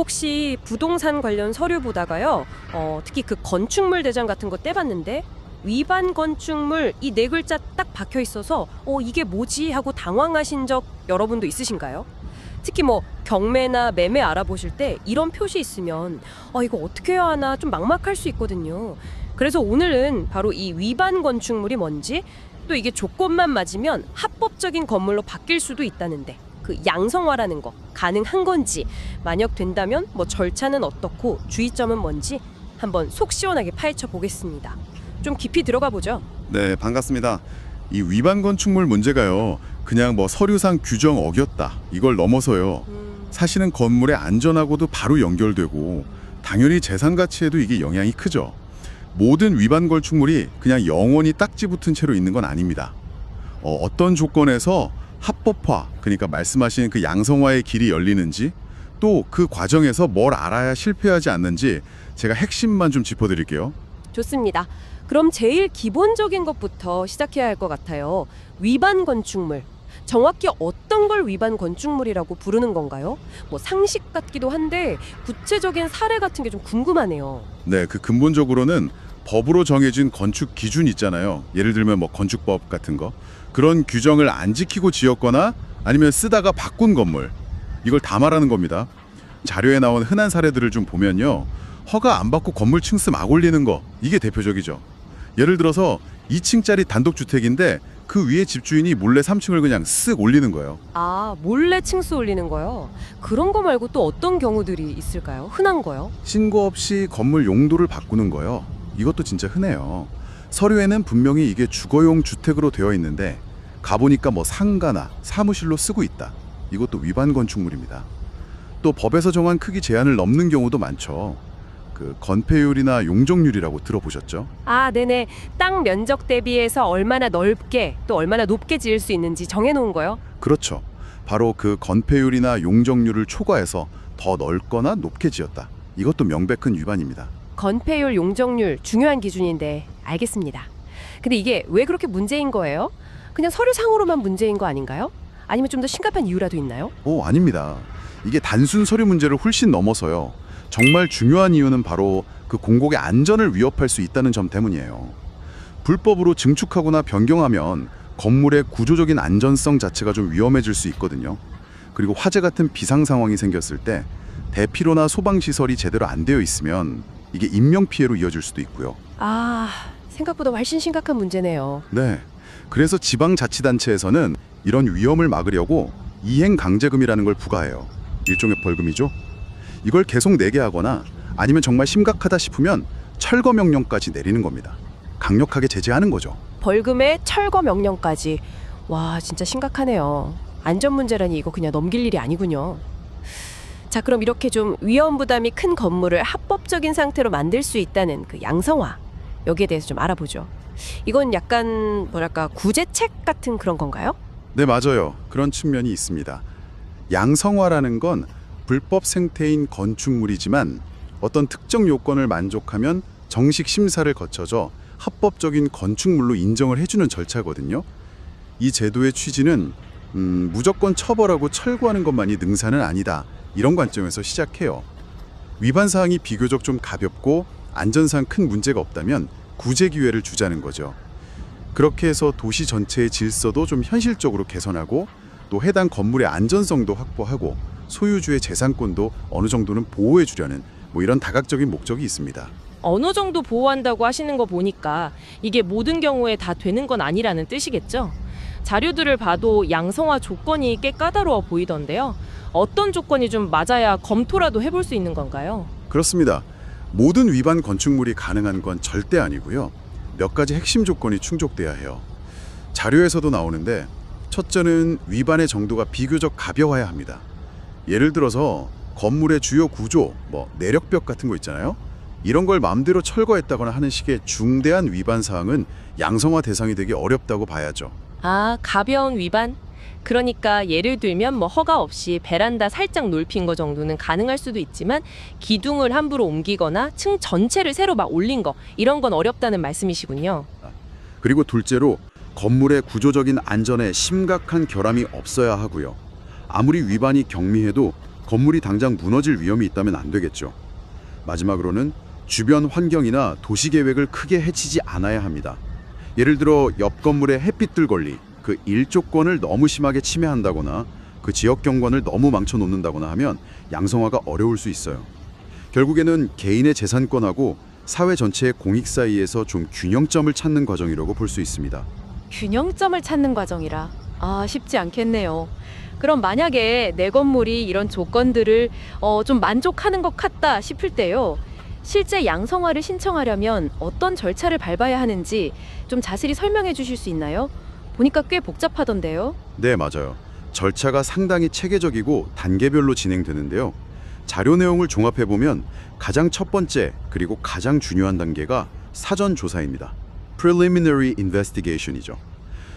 혹시 부동산 관련 서류 보다가요. 어, 특히 그 건축물 대장 같은 거 떼봤는데 위반 건축물 이 네 글자 딱 박혀 있어서 어 이게 뭐지 하고 당황하신 적 여러분도 있으신가요? 특히 뭐 경매나 매매 알아보실 때 이런 표시 있으면 어 이거 어떻게 해야 하나 좀 막막할 수 있거든요. 그래서 오늘은 바로 이 위반 건축물이 뭔지 또 이게 조건만 맞으면 합법적인 건물로 바뀔 수도 있다는데 그 양성화라는 거 가능한 건지 만약 된다면 뭐 절차는 어떻고 주의점은 뭔지 한번 속 시원하게 파헤쳐 보겠습니다. 좀 깊이 들어가 보죠. 네, 반갑습니다. 이 위반 건축물 문제가요. 그냥 뭐 서류상 규정 어겼다. 이걸 넘어서요. 사실은 건물의 안전하고도 바로 연결되고 당연히 재산 가치에도 이게 영향이 크죠. 모든 위반 건축물이 그냥 영원히 딱지 붙은 채로 있는 건 아닙니다. 어, 어떤 조건에서 합법화, 그러니까 말씀하신 그 양성화의 길이 열리는지 또 그 과정에서 뭘 알아야 실패하지 않는지 제가 핵심만 좀 짚어드릴게요. 좋습니다. 그럼 제일 기본적인 것부터 시작해야 할 것 같아요. 위반 건축물. 정확히 어떤 걸 위반 건축물이라고 부르는 건가요? 뭐 상식 같기도 한데 구체적인 사례 같은 게 좀 궁금하네요. 네, 그 근본적으로는 법으로 정해진 건축 기준 있잖아요. 예를 들면 뭐 건축법 같은 거. 그런 규정을 안 지키고 지었거나 아니면 쓰다가 바꾼 건물. 이걸 다 말하는 겁니다. 자료에 나온 흔한 사례들을 좀 보면요. 허가 안 받고 건물 층수 막 올리는 거. 이게 대표적이죠. 예를 들어서 2층짜리 단독주택인데 그 위에 집주인이 몰래 3층을 그냥 쓱 올리는 거예요. 아, 몰래 층수 올리는 거요? 그런 거 말고 또 어떤 경우들이 있을까요? 흔한 거요? 신고 없이 건물 용도를 바꾸는 거요. 이것도 진짜 흔해요. 서류에는 분명히 이게 주거용 주택으로 되어 있는데 가보니까 뭐 상가나 사무실로 쓰고 있다. 이것도 위반 건축물입니다. 또 법에서 정한 크기 제한을 넘는 경우도 많죠. 그 건폐율이나 용적률이라고 들어보셨죠? 아, 네네. 땅 면적 대비해서 얼마나 넓게 또 얼마나 높게 지을 수 있는지 정해놓은 거요? 그렇죠. 바로 그 건폐율이나 용적률을 초과해서 더 넓거나 높게 지었다. 이것도 명백한 위반입니다. 건폐율, 용적률 중요한 기준인데 알겠습니다. 근데 이게 왜 그렇게 문제인 거예요? 그냥 서류상으로만 문제인 거 아닌가요? 아니면 좀 더 심각한 이유라도 있나요? 오, 아닙니다. 이게 단순 서류 문제를 훨씬 넘어서요. 정말 중요한 이유는 바로 그 공공의 안전을 위협할 수 있다는 점 때문이에요. 불법으로 증축하거나 변경하면 건물의 구조적인 안전성 자체가 좀 위험해질 수 있거든요. 그리고 화재 같은 비상 상황이 생겼을 때 대피로나 소방 시설이 제대로 안 되어 있으면 이게 인명 피해로 이어질 수도 있고요. 아, 생각보다 훨씬 심각한 문제네요. 네. 그래서 지방자치단체에서는 이런 위험을 막으려고 이행 강제금이라는 걸 부과해요. 일종의 벌금이죠. 이걸 계속 내게 하거나 아니면 정말 심각하다 싶으면 철거 명령까지 내리는 겁니다. 강력하게 제재하는 거죠. 벌금에 철거 명령까지. 와, 진짜 심각하네요. 안전 문제라니 이거 그냥 넘길 일이 아니군요. 자, 그럼 이렇게 좀 위험 부담이 큰 건물을 합법적인 상태로 만들 수 있다는 그 양성화. 여기에 대해서 좀 알아보죠. 이건 약간 뭐랄까 구제책 같은 그런 건가요? 네, 맞아요. 그런 측면이 있습니다. 양성화라는 건 불법 생태인 건축물이지만 어떤 특정 요건을 만족하면 정식 심사를 거쳐서 합법적인 건축물로 인정을 해주는 절차거든요. 이 제도의 취지는 음, 무조건 처벌하고 철거하는 것만이 능사는 아니다. 이런 관점에서 시작해요. 위반 사항이 비교적 좀 가볍고 안전상 큰 문제가 없다면 구제 기회를 주자는 거죠. 그렇게 해서 도시 전체의 질서도 좀 현실적으로 개선하고 또 해당 건물의 안전성도 확보하고 소유주의 재산권도 어느 정도는 보호해 주려는 뭐 이런 다각적인 목적이 있습니다. 어느 정도 보호한다고 하시는 거 보니까 이게 모든 경우에 다 되는 건 아니라는 뜻이겠죠? 자료들을 봐도 양성화 조건이 꽤 까다로워 보이던데요. 어떤 조건이 좀 맞아야 검토라도 해볼 수 있는 건가요? 그렇습니다. 모든 위반 건축물이 가능한 건 절대 아니고요. 몇 가지 핵심 조건이 충족돼야 해요. 자료에서도 나오는데 첫째는 위반의 정도가 비교적 가벼워야 합니다. 예를 들어서 건물의 주요 구조, 뭐 내력벽 같은 거 있잖아요. 이런 걸 마음대로 철거했다거나 하는 식의 중대한 위반 사항은 양성화 대상이 되기 어렵다고 봐야죠. 아, 가벼운 위반? 그러니까 예를 들면 뭐 허가 없이 베란다 살짝 넓힌 거 정도는 가능할 수도 있지만 기둥을 함부로 옮기거나 층 전체를 새로 막 올린 거 이런 건 어렵다는 말씀이시군요. 그리고 둘째로 건물의 구조적인 안전에 심각한 결함이 없어야 하고요. 아무리 위반이 경미해도 건물이 당장 무너질 위험이 있다면 안 되겠죠. 마지막으로는 주변 환경이나 도시 계획을 크게 해치지 않아야 합니다. 예를 들어 옆 건물에 햇빛들 권리, 그 일조권을 너무 심하게 침해한다거나 그 지역 경관을 너무 망쳐 놓는다거나 하면 양성화가 어려울 수 있어요. 결국에는 개인의 재산권하고 사회 전체의 공익 사이에서 좀 균형점을 찾는 과정이라고 볼 수 있습니다. 균형점을 찾는 과정이라 아 쉽지 않겠네요. 그럼 만약에 내 건물이 이런 조건들을 어, 좀 만족하는 것 같다 싶을 때요. 실제 양성화를 신청하려면 어떤 절차를 밟아야 하는지 좀 자세히 설명해 주실 수 있나요? 보니까 꽤 복잡하던데요. 네, 맞아요. 절차가 상당히 체계적이고 단계별로 진행되는데요. 자료 내용을 종합해 보면 가장 첫 번째 그리고 가장 중요한 단계가 사전 조사입니다. Preliminary Investigation이죠.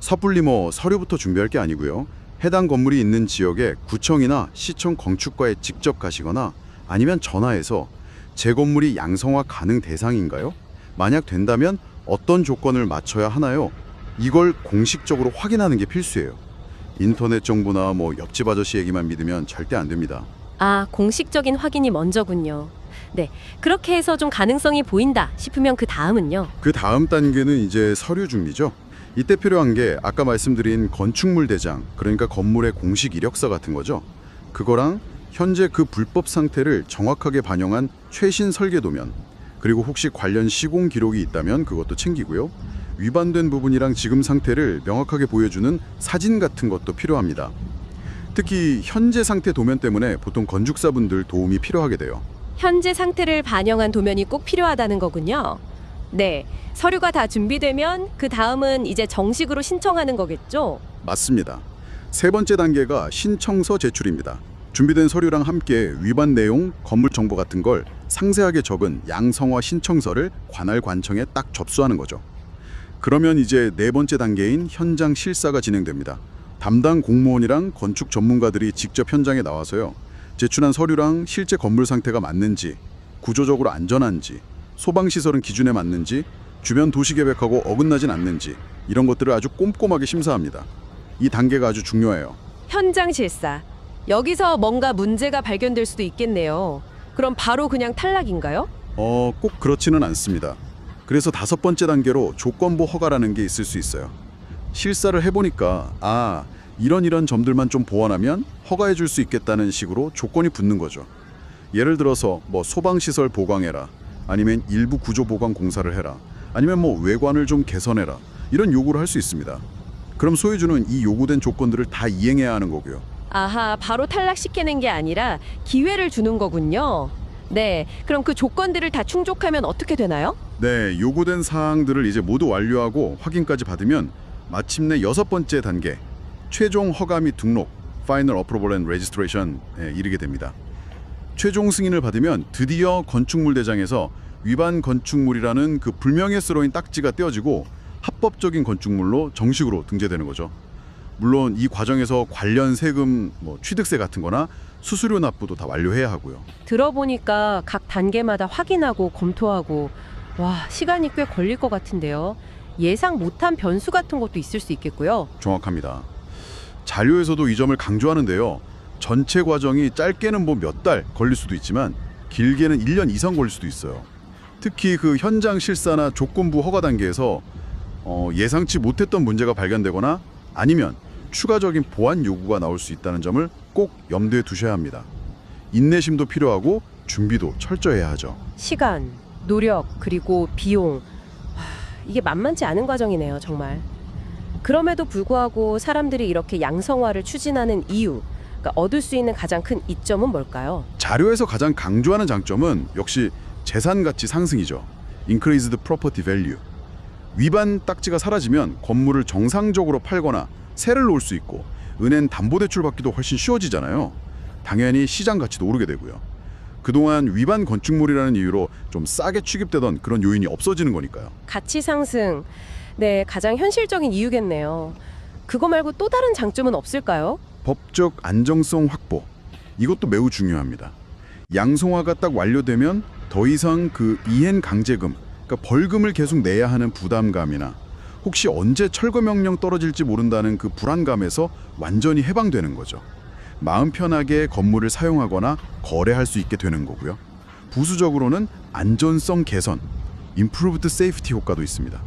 섣불리 뭐 서류부터 준비할 게 아니고요. 해당 건물이 있는 지역에 구청이나 시청 건축과에 직접 가시거나 아니면 전화해서 제 건물이 양성화 가능 대상인가요? 만약 된다면 어떤 조건을 맞춰야 하나요? 이걸 공식적으로 확인하는 게 필수예요. 인터넷 정보나 뭐 옆집 아저씨 얘기만 믿으면 절대 안 됩니다. 아, 공식적인 확인이 먼저군요. 네, 그렇게 해서 좀 가능성이 보인다 싶으면 그 다음은요. 그 다음 단계는 이제 서류 준비죠. 이때 필요한 게 아까 말씀드린 건축물 대장, 그러니까 건물의 공식 이력서 같은 거죠. 그거랑 현재 그 불법 상태를 정확하게 반영한 최신 설계 도면, 그리고 혹시 관련 시공 기록이 있다면 그것도 챙기고요. 위반된 부분이랑 지금 상태를 명확하게 보여주는 사진 같은 것도 필요합니다. 특히 현재 상태 도면 때문에 보통 건축사분들 도움이 필요하게 돼요. 현재 상태를 반영한 도면이 꼭 필요하다는 거군요. 네, 서류가 다 준비되면 그 다음은 이제 정식으로 신청하는 거겠죠? 맞습니다. 세 번째 단계가 신청서 제출입니다. 준비된 서류랑 함께 위반 내용, 건물 정보 같은 걸 상세하게 적은 양성화 신청서를 관할 관청에 딱 접수하는 거죠. 그러면 이제 네 번째 단계인 현장 실사가 진행됩니다. 담당 공무원이랑 건축 전문가들이 직접 현장에 나와서요. 제출한 서류랑 실제 건물 상태가 맞는지, 구조적으로 안전한지, 소방 시설은 기준에 맞는지, 주변 도시 계획하고 어긋나진 않는지 이런 것들을 아주 꼼꼼하게 심사합니다. 이 단계가 아주 중요해요. 현장 실사. 여기서 뭔가 문제가 발견될 수도 있겠네요. 그럼 바로 그냥 탈락인가요? 어, 꼭 그렇지는 않습니다. 그래서 다섯 번째 단계로 조건부 허가라는 게 있을 수 있어요. 실사를 해보니까 아 이런 이런 점들만 좀 보완하면 허가해 줄 수 있겠다는 식으로 조건이 붙는 거죠. 예를 들어서 뭐 소방시설 보강해라 아니면 일부 구조 보강 공사를 해라 아니면 뭐 외관을 좀 개선해라 이런 요구를 할 수 있습니다. 그럼 소유주는 이 요구된 조건들을 다 이행해야 하는 거고요. 아하, 바로 탈락시키는 게 아니라 기회를 주는 거군요. 네, 그럼 그 조건들을 다 충족하면 어떻게 되나요? 네, 요구된 사항들을 이제 모두 완료하고 확인까지 받으면 마침내 여섯 번째 단계 최종 허가 및 등록 (Final Approval and Registration)에 이르게 됩니다. 최종 승인을 받으면 드디어 건축물 대장에서 위반 건축물이라는 그 불명예스러운 딱지가 떼어지고 합법적인 건축물로 정식으로 등재되는 거죠. 물론 이 과정에서 관련 세금, 뭐 취득세 같은 거나 수수료 납부도 다 완료해야 하고요. 들어보니까 각 단계마다 확인하고 검토하고 와, 시간이 꽤 걸릴 것 같은데요. 예상 못한 변수 같은 것도 있을 수 있겠고요. 정확합니다. 자료에서도 이 점을 강조하는데요. 전체 과정이 짧게는 뭐 몇 달 걸릴 수도 있지만 길게는 1년 이상 걸릴 수도 있어요. 특히 그 현장 실사나 조건부 허가 단계에서 어, 예상치 못했던 문제가 발견되거나 아니면 추가적인 보완 요구가 나올 수 있다는 점을 꼭 염두에 두셔야 합니다. 인내심도 필요하고 준비도 철저해야 하죠. 시간, 노력, 그리고 비용. 하, 이게 만만치 않은 과정이네요, 정말. 그럼에도 불구하고 사람들이 이렇게 양성화를 추진하는 이유, 그러니까 얻을 수 있는 가장 큰 이점은 뭘까요? 자료에서 가장 강조하는 장점은 역시 재산 가치 상승이죠. Increased Property Value. 위반 딱지가 사라지면 건물을 정상적으로 팔거나 세를 놓을 수 있고 은행 담보대출 받기도 훨씬 쉬워지잖아요. 당연히 시장 가치도 오르게 되고요. 그동안 위반 건축물이라는 이유로 좀 싸게 취급되던 그런 요인이 없어지는 거니까요. 가치 상승. 네, 가장 현실적인 이유겠네요. 그거 말고 또 다른 장점은 없을까요? 법적 안정성 확보. 이것도 매우 중요합니다. 양성화가 딱 완료되면 더 이상 그 이행 강제금, 그러니까 벌금을 계속 내야 하는 부담감이나 혹시 언제 철거 명령 떨어질지 모른다는 그 불안감에서 완전히 해방되는 거죠. 마음 편하게 건물을 사용하거나 거래할 수 있게 되는 거고요. 부수적으로는 안전성 개선, improved safety 효과도 있습니다.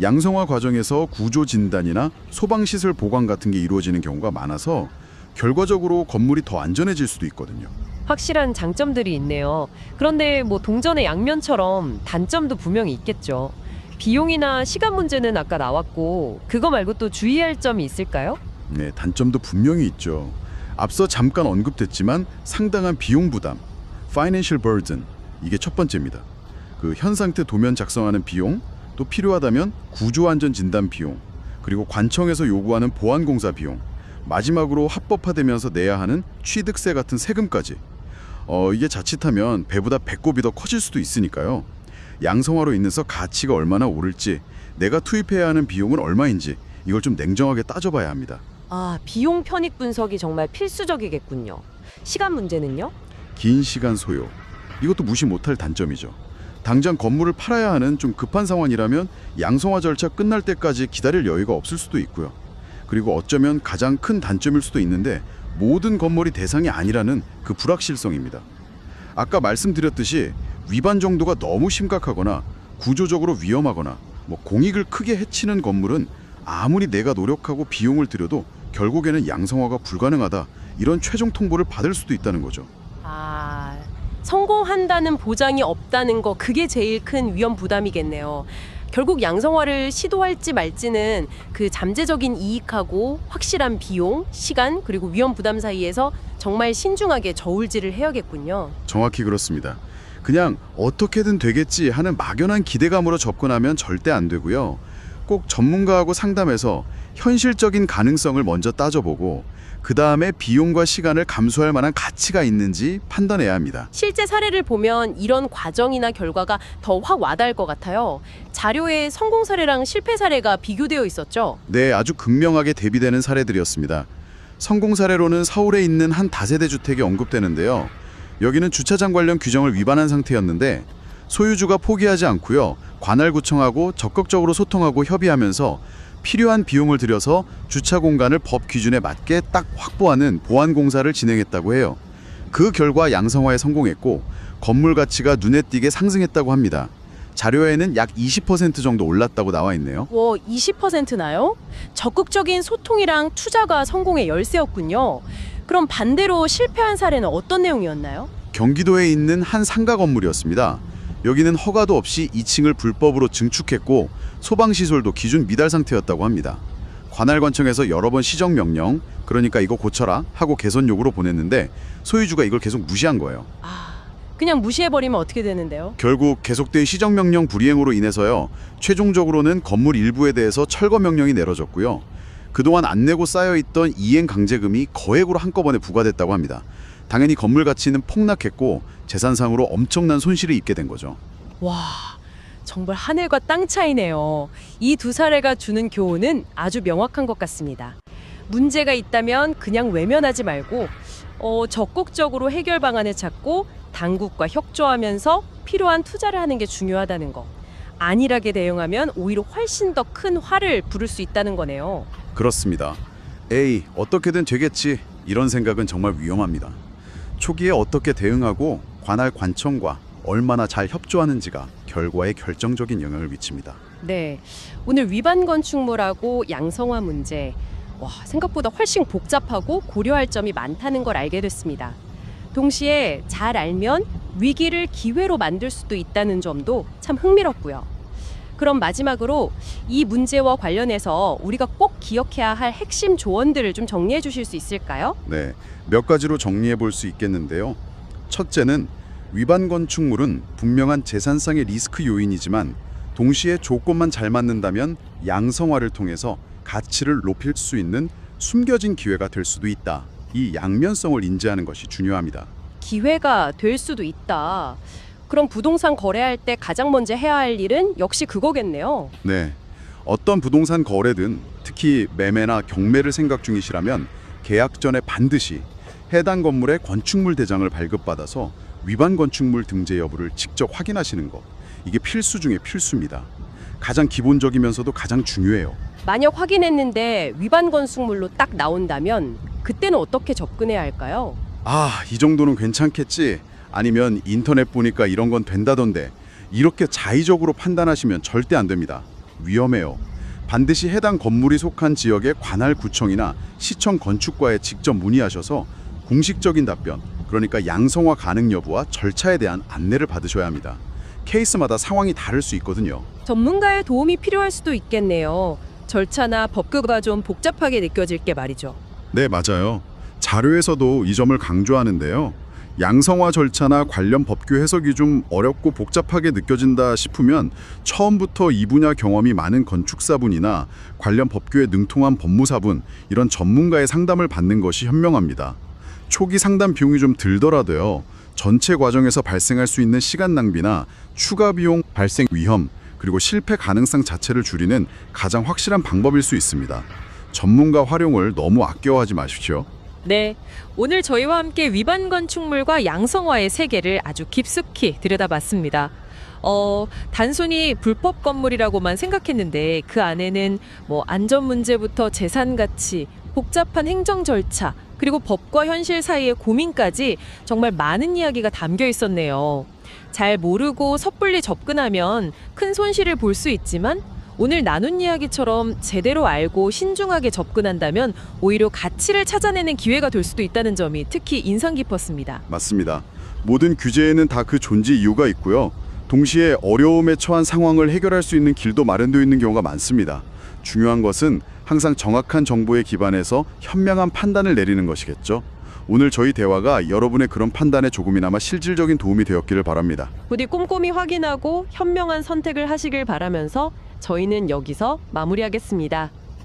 양성화 과정에서 구조 진단이나 소방시설 보관 같은 게 이루어지는 경우가 많아서 결과적으로 건물이 더 안전해질 수도 있거든요. 확실한 장점들이 있네요. 그런데 뭐 동전의 양면처럼 단점도 분명히 있겠죠. 비용이나 시간 문제는 아까 나왔고 그거 말고 또 주의할 점이 있을까요? 네, 단점도 분명히 있죠. 앞서 잠깐 언급됐지만 상당한 비용 부담, financial burden 이게 첫 번째입니다. 그 현 상태 도면 작성하는 비용, 또 필요하다면 구조 안전 진단 비용, 그리고 관청에서 요구하는 보안 공사 비용, 마지막으로 합법화되면서 내야 하는 취득세 같은 세금까지. 어, 이게 자칫하면 배보다 배꼽이 더 커질 수도 있으니까요. 양성화로 인해서 가치가 얼마나 오를지, 내가 투입해야 하는 비용은 얼마인지 이걸 좀 냉정하게 따져봐야 합니다. 아, 비용 편익 분석이 정말 필수적이겠군요. 시간 문제는요? 긴 시간 소요. 이것도 무시 못할 단점이죠. 당장 건물을 팔아야 하는 좀 급한 상황이라면 양성화 절차 끝날 때까지 기다릴 여유가 없을 수도 있고요. 그리고 어쩌면 가장 큰 단점일 수도 있는데 모든 건물이 대상이 아니라는 그 불확실성입니다. 아까 말씀드렸듯이 위반 정도가 너무 심각하거나 구조적으로 위험하거나 뭐 공익을 크게 해치는 건물은 아무리 내가 노력하고 비용을 들여도 결국에는 양성화가 불가능하다 이런 최종 통보를 받을 수도 있다는 거죠. 아, 성공한다는 보장이 없다는 거 그게 제일 큰 위험 부담이겠네요. 결국 양성화를 시도할지 말지는 그 잠재적인 이익하고 확실한 비용, 시간 그리고 위험 부담 사이에서 정말 신중하게 저울질을 해야겠군요. 정확히 그렇습니다. 그냥 어떻게든 되겠지 하는 막연한 기대감으로 접근하면 절대 안 되고요. 꼭 전문가하고 상담해서 현실적인 가능성을 먼저 따져보고 그 다음에 비용과 시간을 감수할 만한 가치가 있는지 판단해야 합니다. 실제 사례를 보면 이런 과정이나 결과가 더 확 와닿을 것 같아요. 자료에 성공 사례랑 실패 사례가 비교되어 있었죠. 네, 아주 극명하게 대비되는 사례들이었습니다. 성공 사례로는 서울에 있는 한 다세대 주택이 언급되는데요. 여기는 주차장 관련 규정을 위반한 상태였는데 소유주가 포기하지 않고요. 관할구청하고 적극적으로 소통하고 협의하면서 필요한 비용을 들여서 주차 공간을 법 기준에 맞게 딱 확보하는 보안 공사를 진행했다고 해요. 그 결과 양성화에 성공했고 건물 가치가 눈에 띄게 상승했다고 합니다. 자료에는 약 20% 정도 올랐다고 나와 있네요. 와, 20%나요? 적극적인 소통이랑 투자가 성공의 열쇠였군요. 그럼 반대로 실패한 사례는 어떤 내용이었나요? 경기도에 있는 한 상가 건물이었습니다. 여기는 허가도 없이 2층을 불법으로 증축했고 소방시설도 기준 미달 상태였다고 합니다. 관할관청에서 여러 번 시정 명령, 그러니까 이거 고쳐라 하고 개선 요구로 보냈는데 소유주가 이걸 계속 무시한 거예요. 아, 그냥 무시해버리면 어떻게 되는데요? 결국 계속된 시정 명령 불이행으로 인해서요. 최종적으로는 건물 일부에 대해서 철거 명령이 내려졌고요. 그동안 안 내고 쌓여있던 이행 강제금이 거액으로 한꺼번에 부과됐다고 합니다. 당연히 건물 가치는 폭락했고 재산상으로 엄청난 손실을 입게 된 거죠. 와, 정말 하늘과 땅 차이네요. 이 두 사례가 주는 교훈은 아주 명확한 것 같습니다. 문제가 있다면 그냥 외면하지 말고 어, 적극적으로 해결 방안을 찾고 당국과 협조하면서 필요한 투자를 하는 게 중요하다는 거. 안일하게 대응하면 오히려 훨씬 더 큰 화를 부를 수 있다는 거네요. 그렇습니다. 에이, 어떻게든 되겠지. 이런 생각은 정말 위험합니다. 초기에 어떻게 대응하고 관할 관청과 얼마나 잘 협조하는지가 결과에 결정적인 영향을 미칩니다. 네, 오늘 위반 건축물하고 양성화 문제 와 생각보다 훨씬 복잡하고 고려할 점이 많다는 걸 알게 됐습니다. 동시에 잘 알면 위기를 기회로 만들 수도 있다는 점도 참 흥미롭고요. 그럼 마지막으로 이 문제와 관련해서 우리가 꼭 기억해야 할 핵심 조언들을 좀 정리해 주실 수 있을까요? 네, 몇 가지로 정리해 볼 수 있겠는데요. 첫째는 위반 건축물은 분명한 재산상의 리스크 요인이지만 동시에 조건만 잘 맞는다면 양성화를 통해서 가치를 높일 수 있는 숨겨진 기회가 될 수도 있다. 이 양면성을 인지하는 것이 중요합니다. 기회가 될 수도 있다. 그럼 부동산 거래할 때 가장 먼저 해야 할 일은 역시 그거겠네요. 네. 어떤 부동산 거래든 특히 매매나 경매를 생각 중이시라면 계약 전에 반드시 해당 건물의 건축물 대장을 발급받아서 위반 건축물 등재 여부를 직접 확인하시는 것. 이게 필수 중의 필수입니다. 가장 기본적이면서도 가장 중요해요. 만약 확인했는데 위반 건축물로 딱 나온다면 그때는 어떻게 접근해야 할까요? 아, 이 정도는 괜찮겠지. 아니면 인터넷 보니까 이런 건 된다던데. 이렇게 자의적으로 판단하시면 절대 안 됩니다. 위험해요. 반드시 해당 건물이 속한 지역의 관할 구청이나 시청 건축과에 직접 문의하셔서 공식적인 답변, 그러니까 양성화 가능 여부와 절차에 대한 안내를 받으셔야 합니다. 케이스마다 상황이 다를 수 있거든요. 전문가의 도움이 필요할 수도 있겠네요. 절차나 법규가 좀 복잡하게 느껴질 게 말이죠. 네, 맞아요. 자료에서도 이 점을 강조하는데요. 양성화 절차나 관련 법규 해석이 좀 어렵고 복잡하게 느껴진다 싶으면 처음부터 이 분야 경험이 많은 건축사분이나 관련 법규에 능통한 법무사분 이런 전문가의 상담을 받는 것이 현명합니다. 초기 상담 비용이 좀 들더라도요. 전체 과정에서 발생할 수 있는 시간 낭비나 추가 비용 발생 위험 그리고 실패 가능성 자체를 줄이는 가장 확실한 방법일 수 있습니다. 전문가 활용을 너무 아껴하지 마십시오. 네, 오늘 저희와 함께 위반 건축물과 양성화의 세계를 아주 깊숙이 들여다봤습니다. 어, 단순히 불법 건물이라고만 생각했는데 그 안에는 뭐 안전 문제부터 재산 가치, 복잡한 행정 절차, 그리고 법과 현실 사이의 고민까지 정말 많은 이야기가 담겨 있었네요. 잘 모르고 섣불리 접근하면 큰 손실을 볼 수 있지만 오늘 나눈 이야기처럼 제대로 알고 신중하게 접근한다면 오히려 가치를 찾아내는 기회가 될 수도 있다는 점이 특히 인상 깊었습니다. 맞습니다. 모든 규제에는 다 그 존재 이유가 있고요. 동시에 어려움에 처한 상황을 해결할 수 있는 길도 마련되어 있는 경우가 많습니다. 중요한 것은 항상 정확한 정보에 기반해서 현명한 판단을 내리는 것이겠죠. 오늘 저희 대화가 여러분의 그런 판단에 조금이나마 실질적인 도움이 되었기를 바랍니다. 부디 꼼꼼히 확인하고 현명한 선택을 하시길 바라면서 저희는 여기서 마무리하겠습니다.